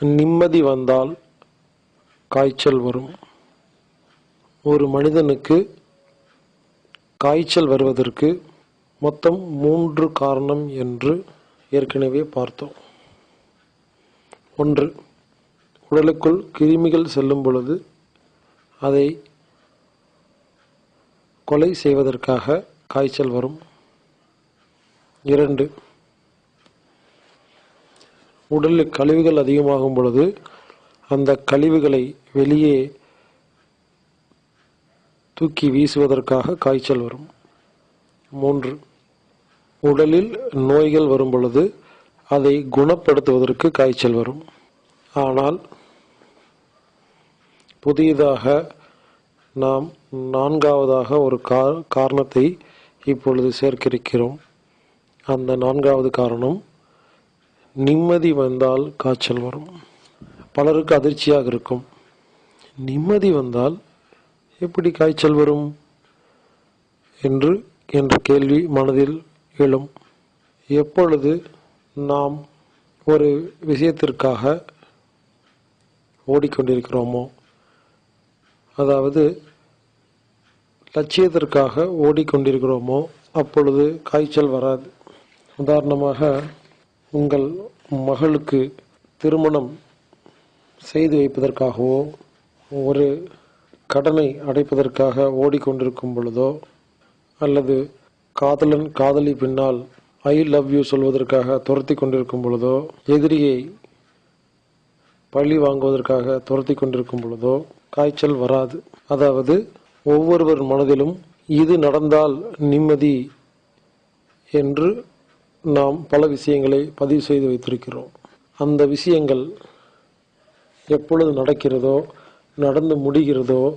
நிம்மதி வந்தால் காய்ச்சல் வரும். ஒரு மனிதனுக்கு காய்ச்சல் வருவதற்கு மொத்தம் மூன்று காரணம் என்று ஏற்கனவே பார்த்தோம். ஒன்று உடலுக்குள் கிருமிகள் செல்லும் பொழுது அதை கொலை செய்வதற்காக காய்ச்சல் வரும். இரண்டு உடலில் கழிவுகள் அதிகமாகும் பொழுது அந்த கழிவுகளை வெளியே தூக்கி வீசுவதற்காக காய்ச்சல் வரும். மூன்று உடலில் நோய்கள் வரும் பொழுது அதை குணப்படுத்துவதற்கு காய்ச்சல் வரும். ஆனால் புதியதாக நாம் நான்காவதாக ஒரு கா காரணத்தை இப்பொழுது சேர்க்கிருக்கிறோம். அந்த நான்காவது காரணம் நிம்மதி வந்தால் காய்ச்சல் வரும். பலருக்கு அதிர்ச்சியாக இருக்கும். நிம்மதி வந்தால் எப்படி காய்ச்சல் வரும்? என்று என்ற கேள்வி மனதில் எழும். எப்பொழுது நாம் ஒரு விஷயத்திற்காக ஓடிக்கொண்டிருக்கிறோமோ அதாவது லட்சியத்திற்காக ஓடிக்கொண்டிருக்கிறோமோ அப்பொழுது காய்ச்சல் வராது. உதாரணமாக உங்கள் மகளுக்கு திருமணம் செய்து வைப்பதற்காகவோ ஒரு கடனை அடைப்பதற்காக ஓடிக்கொண்டிருக்கும் பொழுதோ அல்லது காதலன் காதலி பின்னால் ஐ லவ் யூ சொல்வதற்காக துரத்தி கொண்டிருக்கும் பொழுதோ எதிரியை பழி வாங்குவதற்காக துரத்தி கொண்டிருக்கும் பொழுதோ காய்ச்சல் வராது. அதாவது ஒவ்வொருவர் மனதிலும் இது நடந்தால் நிம்மதி என்று நாம் பல விஷயங்களை பதிவு செய்து வைத்திருக்கிறோம். அந்த விஷயங்கள் எப்பொழுது நடக்கிறதோ நடந்து முடிகிறதோ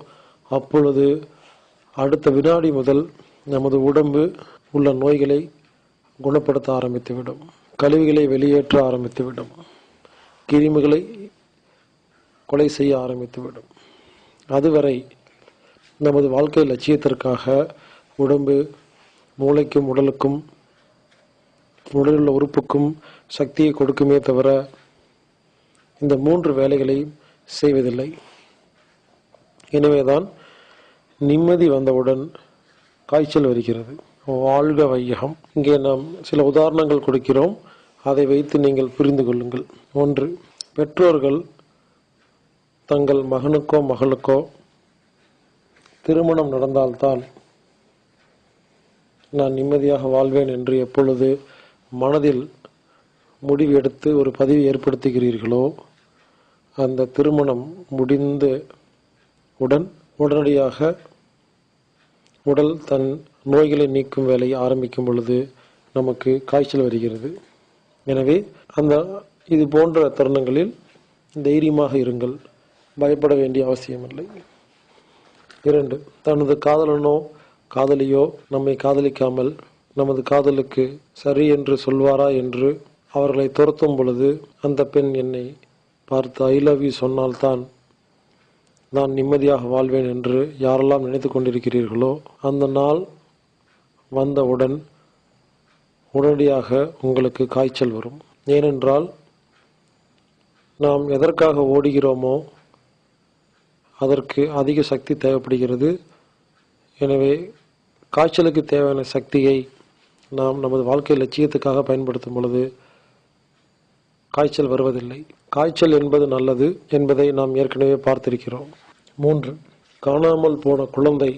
அப்பொழுது அடுத்த வினாடி முதல் நமது உடம்பு உள்ள நோய்களை குணப்படுத்த ஆரம்பித்துவிடும். கழிவுகளை வெளியேற்ற ஆரம்பித்துவிடும். கிருமிகளை கொலை செய்ய ஆரம்பித்துவிடும். அதுவரை நமது வாழ்க்கை லட்சியத்திற்காக உடம்பு மூளைக்கும் உடலுக்கும் உடலுள்ள உறுப்புக்கும் சக்தியை கொடுக்குமே தவிர இந்த மூன்று வேலைகளை செய்வதில்லை. எனவேதான் நிம்மதி வந்தவுடன் காய்ச்சல் வருகிறது. வாழ்க வையகம். இங்கே நாம் சில உதாரணங்கள் கொடுக்கிறோம். அதை வைத்து நீங்கள் புரிந்து கொள்ளுங்கள். ஒன்று பெற்றோர்கள் தங்கள் மகனுக்கோ மகளுக்கோ திருமணம் நடந்தால்தான் நான் நிம்மதியாக வாழ்வேன் என்று எப்பொழுது மனதில் முடிவு எடுத்து ஒரு பதிவு ஏற்படுத்துகிறீர்களோ அந்த திருமணம் முடிந்த உடன் உடனடியாக உடல் தன் நோய்களை நீக்கும் வேலையை ஆரம்பிக்கும் பொழுது நமக்கு காய்ச்சல் வருகிறது. எனவே அந்த இது போன்ற தருணங்களில் தைரியமாக இருங்கள். பயப்பட வேண்டிய அவசியமில்லை. இரண்டு தனது காதலனோ காதலியோ நம்மை காதலிக்காமல் நமது காதலுக்கு சரி என்று சொல்வாரா என்று அவர்களை துரத்தும் பொழுது அந்த பெண் என்னை பார்த்து ஐ லவ் யூ சொன்னால்தான் நான் நிம்மதியாக வாழ்வேன் என்று யாரெல்லாம் நினைத்து கொண்டிருக்கிறீர்களோ அந்த நாள் வந்தவுடன் உடனடியாக உங்களுக்கு காய்ச்சல் வரும். ஏனென்றால் நாம் எதற்காக ஓடுகிறோமோ அதற்கு அதிக சக்தி தேவைப்படுகிறது. எனவே காய்ச்சலுக்கு தேவையான சக்தியை நாம் நமது வாழ்க்கை லட்சியத்துக்காக பயன்படுத்தும் பொழுது காய்ச்சல் வருவதில்லை. காய்ச்சல் என்பது நல்லது என்பதை நாம் ஏற்கனவே பார்த்திருக்கிறோம். மூன்று காணாமல் போன குழந்தை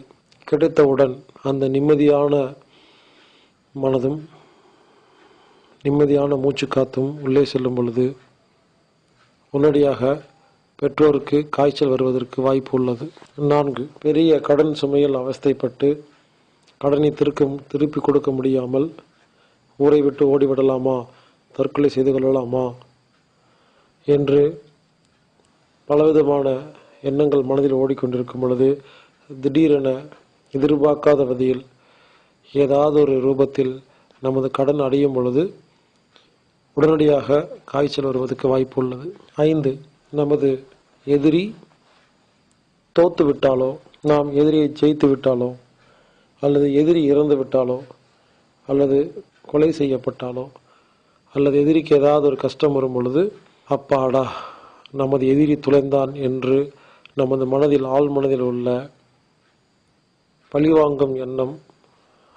கிடைத்தவுடன் அந்த நிம்மதியான மனதும் நிம்மதியான மூச்சு காத்தும் உள்ளே செல்லும் பொழுது உடனடியாக பெற்றோருக்கு காய்ச்சல் வருவதற்கு வாய்ப்பு உள்ளது. நான்கு பெரிய கடன் சுமையில் அவஸ்தைப்பட்டு கடனை திருக்க திருப்பி கொடுக்க முடியாமல் ஊரை விட்டு ஓடிவிடலாமா? தற்கொலை செய்து கொள்ளலாமா? என்று பலவிதமான எண்ணங்கள் மனதில் ஓடிக்கொண்டிருக்கும் பொழுது திடீரென எதிர்பார்க்காத வகையில் ஏதாவது ஒரு ரூபத்தில் நமது கடன் அடையும் பொழுது உடனடியாக காய்ச்சல் வருவதற்கு வாய்ப்பு உள்ளது. ஐந்து நமது எதிரி தோத்து விட்டாலோ நாம் எதிரியை ஜெயித்து விட்டாலோ அல்லது எதிரி இறந்து விட்டாலோ அல்லது கொலை செய்யப்பட்டாலோ அல்லது எதிரிக்கு ஏதாவது ஒரு கஷ்டம் வரும் பொழுது அப்பாடா நமது எதிரி துளைந்தான் என்று நமது மனதில் ஆள் மனதில் உள்ள பழிவாங்கும் எண்ணம்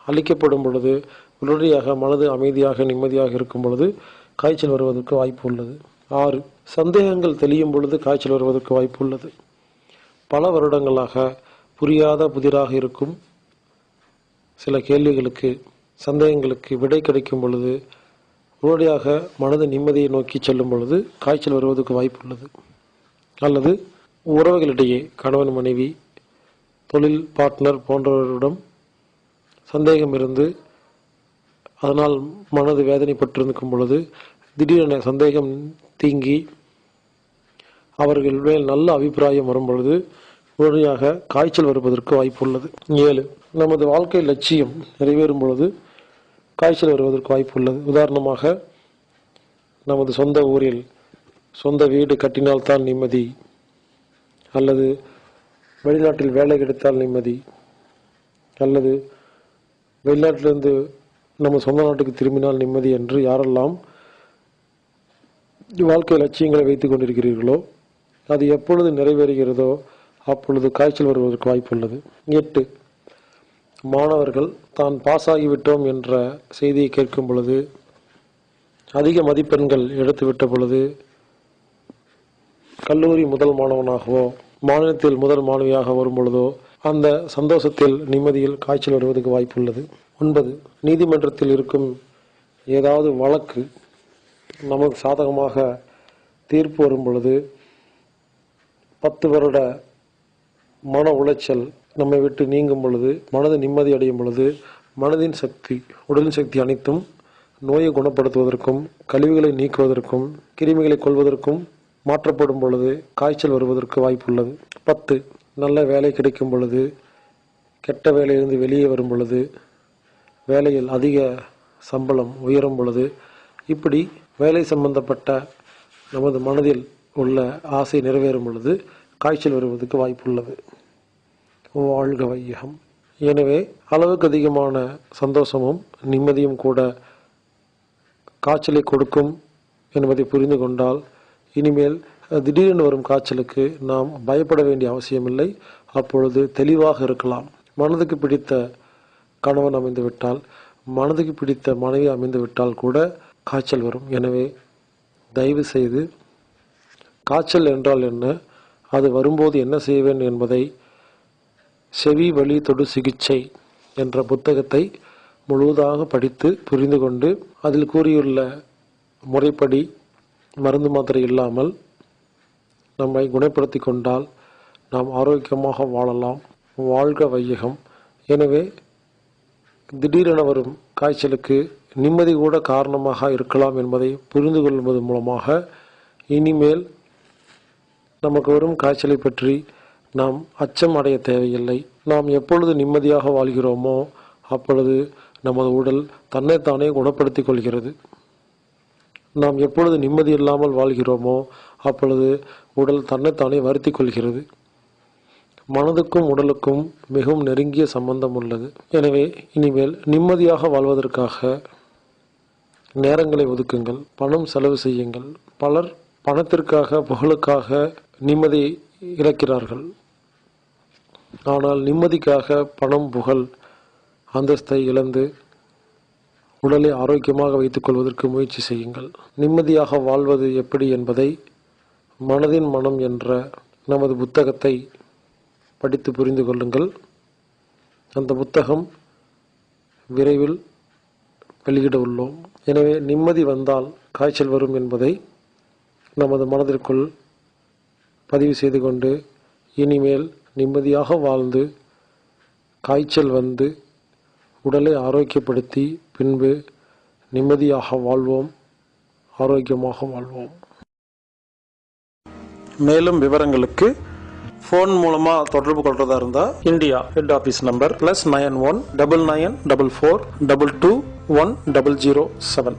அழிக்கப்படும் பொழுது உடனடியாக மனது அமைதியாக நிம்மதியாக இருக்கும் பொழுது காய்ச்சல் வருவதற்கு வாய்ப்பு உள்ளது. ஆறு சந்தேகங்கள் தெளியும் பொழுது காய்ச்சல் வருவதற்கு வாய்ப்பு உள்ளது. பல வருடங்களாக புரியாத புதிராக இருக்கும் சில கேள்விகளுக்கு சந்தேகங்களுக்கு விடை கிடைக்கும் பொழுது உடனடியாக மனது நிம்மதியை நோக்கி செல்லும் பொழுது காய்ச்சல் வருவதற்கு வாய்ப்பு உள்ளது. அல்லது உறவுகளிடையே கணவன் மனைவி தொழில் பார்ட்னர் போன்றவரிடம் சந்தேகம் இருந்து அதனால் மனது வேதனைப்பட்டிருக்கும் பொழுது திடீரென சந்தேகம் தீங்கி அவர்கள் மேல் நல்ல அபிப்பிராயம் வரும் பொழுது உடனடியாக காய்ச்சல் வருவதற்கு வாய்ப்பு உள்ளது. ஏழு நமது வாழ்க்கை லட்சியம் நிறைவேறும் பொழுது காய்ச்சல் வருவதற்கு வாய்ப்பு உள்ளது. உதாரணமாக நமது சொந்த ஊரில் சொந்த வீடு கட்டினால்தான் நிம்மதி அல்லது வெளிநாட்டில் வேலை கிடைத்தால் நிம்மதி அல்லது வெளிநாட்டிலிருந்து நம்ம சொந்த நாட்டுக்கு திரும்பினால் நிம்மதி என்று யாரெல்லாம் வாழ்க்கை லட்சியங்களை வைத்து கொண்டிருக்கிறீர்களோ அது எப்பொழுது நிறைவேறுகிறதோ அப்பொழுது காய்ச்சல் வருவதற்கு வாய்ப்புள்ளது எட்டு மாணவர்கள் தான் பாஸ் ஆகிவிட்டோம் என்ற செய்தியை கேட்கும் பொழுது அதிக மதிப்பெண்கள் எடுத்துவிட்ட பொழுது கல்லூரி முதல் மாணவனாகவோ மாநிலத்தில் முதல் மாணவியாக வரும் பொழுதோ அந்த சந்தோஷத்தில் நிம்மதியில் காய்ச்சல் வருவதற்கு வாய்ப்புள்ளது ஒன்பது நீதிமன்றத்தில் இருக்கும் ஏதாவது வழக்கு நமக்கு சாதகமாக தீர்ப்பு வரும் பொழுது பத்து வருட மன உளைச்சல் நம்மை விட்டு நீங்கும் பொழுது மனது நிம்மதி அடையும் பொழுது மனதின் சக்தி உடலின் சக்தி அனைத்தும் நோயை குணப்படுத்துவதற்கும் கழிவுகளை நீக்குவதற்கும் கிருமிகளை கொள்வதற்கும் மாற்றப்படும் பொழுது காய்ச்சல் வருவதற்கு வாய்ப்புள்ளது. பத்து நல்ல வேலை கிடைக்கும் பொழுது கெட்ட வேலையிலிருந்து வெளியே வரும் பொழுது வேலையில் அதிக சம்பளம் உயரும் பொழுது இப்படி வேலை சம்பந்தப்பட்ட நமது மனதில் உள்ள ஆசை நிறைவேறும் பொழுது காய்ச்சல் வருவதற்கு வாய்ப்புள்ளது. வாழ்க வையகம். எனவே அளவுக்கு அதிகமான சந்தோஷமும் நிம்மதியும் கூட காய்ச்சலை கொடுக்கும் என்பதை புரிந்து கொண்டால் இனிமேல் திடீரென வரும் காய்ச்சலுக்கு நாம் பயப்பட வேண்டிய அவசியமில்லை. அப்பொழுது தெளிவாக இருக்கலாம். மனதுக்கு பிடித்த கணவன் அமைந்துவிட்டால் மனதுக்கு பிடித்த மனைவி அமைந்துவிட்டால் கூட காய்ச்சல் வரும். எனவே தயவு செய்து காய்ச்சல் என்றால் என்ன? அது வரும்போது என்ன செய்வேன் என்பதை செவி வழி தொடு சிகிச்சை என்ற புத்தகத்தை முழுவதாக படித்து புரிந்து கொண்டு அதில் கூறியுள்ள முறைப்படி மருந்து மாத்திரை இல்லாமல் நம்மை குணப்படுத்தி கொண்டால் நாம் ஆரோக்கியமாக வாழலாம். வாழ்க வையகம். எனவே திடீரென வரும் காய்ச்சலுக்கு நிம்மதி கூட காரணமாக இருக்கலாம் என்பதை புரிந்து கொள்வது மூலமாக இனிமேல் நமக்கு வரும் காய்ச்சலை பற்றி நாம் அச்சம் அடைய தேவையில்லை. நாம் எப்பொழுது நிம்மதியாக வாழ்கிறோமோ அப்பொழுது நமது உடல் தன்னைத்தானே குணப்படுத்திக் கொள்கிறது. நாம் எப்பொழுது நிம்மதி இல்லாமல் வாழ்கிறோமோ அப்பொழுது உடல் தன்னைத்தானே வருத்தி கொள்கிறது. மனதுக்கும் உடலுக்கும் மிகவும் நெருங்கிய சம்பந்தம் உள்ளது. எனவே இனிமேல் நிம்மதியாக வாழ்வதற்காக நேரங்களை ஒதுக்குங்கள் பணம் செலவு செய்யுங்கள். பலர் பணத்திற்காக புகழுக்காக நிம்மதி இழக்கிறார்கள். ஆனால் நிம்மதிக்காக பணம் புகழ் அந்தஸ்தை இழந்து உடலை ஆரோக்கியமாக வைத்துக் கொள்வதற்கு முயற்சி செய்யுங்கள். நிம்மதியாக வாழ்வது எப்படி என்பதை மனதின் மனம் என்ற நமது புத்தகத்தை படித்து புரிந்து கொள்ளுங்கள். அந்த புத்தகம் விரைவில் வெளியிட உள்ளோம். எனவே நிம்மதி வந்தால் காய்ச்சல் வரும் என்பதை நமது மனதிற்குள் பதிவு செய்து கொண்டு இனிமேல் நிம்மதியாக வாழ்ந்து காய்ச்சல் வந்து உடலை ஆரோக்கியப்படுத்தி பின்பு நிம்மதியாக வாழ்வோம் ஆரோக்கியமாக வாழ்வோம். மேலும் விவரங்களுக்கு ஃபோன் மூலமாக தொடர்பு கொள்றதா இருந்தால் India head office number plus nine one double nine double four double two one double zero seven